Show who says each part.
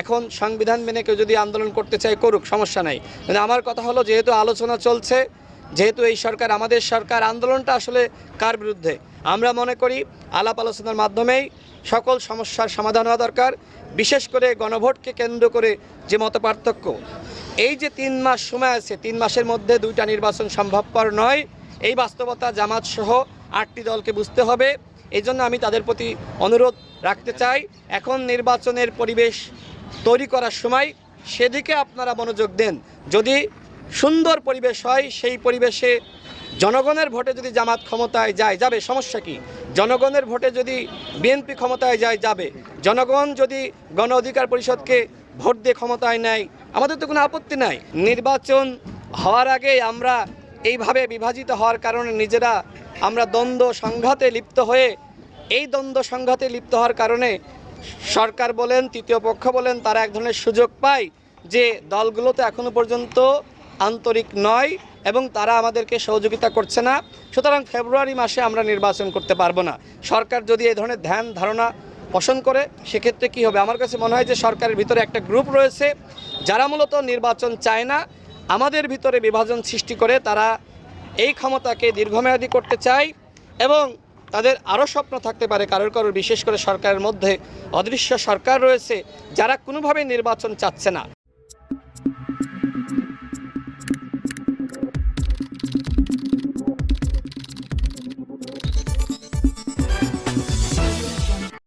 Speaker 1: এখন সংবিধান মেনে কেউ যদি আন্দোলন করতে চায়, করুক, সমস্যা নাই। কিন্তু আমার কথা হলো, যেহেতু আলোচনা চলছে, যেহেতু এই সরকার আমাদের সরকার, আন্দোলনটা আসলে কার বিরুদ্ধে? আমরা মনে করি, আলাপ আলোচনার মাধ্যমেই সকল সমস্যার সমাধান হওয়া দরকার, বিশেষ করে গণভোটকে কেন্দ্র করে যে মত পার্থক্য। এই যে তিন মাস সময় আছে, তিন মাসের মধ্যে দুইটা নির্বাচন সম্ভবপর নয়, এই বাস্তবতা জামাত সহ আটটি দলকে বুঝতে হবে। এই জন্য আমি তাদের প্রতি অনুরোধ রাখতে চাই, এখন নির্বাচনের পরিবেশ তৈরি করার সময় সেদিকে আপনারা মনোযোগ দেন। যদি সুন্দর পরিবেশ হয়, সেই পরিবেশে জনগণের ভোটে যদি জামাত ক্ষমতায় যায়, যাবে, সমস্যা কি? জনগণের ভোটে যদি বিএনপি ক্ষমতায় যায়, যাবে। জনগণ যদি গণ অধিকার পরিষদকে ভোট দিয়ে ক্ষমতায় নেয়, আমাদের তো কোনো আপত্তি নাই। নির্বাচন হওয়ার আগে আমরা এইভাবে বিভাজিত হওয়ার কারণে নিজেরা আমরা দ্বন্দ্ব সংঘাতে লিপ্ত হয়ে, এই দ্বন্দ্ব সংঘাতে লিপ্ত হওয়ার কারণে সরকার বলেন, তৃতীয় পক্ষ বলেন, তারা এক ধরনের সুযোগ পায় যে দলগুলোতে এখনও পর্যন্ত আন্তরিক নয় এবং তারা আমাদেরকে সহযোগিতা করছে না। সুতরাং ফেব্রুয়ারি মাসে আমরা নির্বাচন করতে পারব না। সরকার যদি এই ধরনের ধ্যান ধারণা পোষণ করে, সেক্ষেত্রে কি হবে? আমার কাছে মনে হয় যে সরকারের ভিতরে একটা গ্রুপ রয়েছে। যারা মূলত নির্বাচন চায় না, আমাদের ভিতরে বিভাজন সৃষ্টি করে তারা এই ক্ষমতাকে দীর্ঘমেয়াদী করতে চায় এবং তাদের আরও স্বপ্ন থাকতে পারে, কারোর কারোর বিশেষ করে সরকারের মধ্যে। অদৃশ্য সরকার রয়েছে যারা কোনোভাবেই নির্বাচন চাচ্ছে না।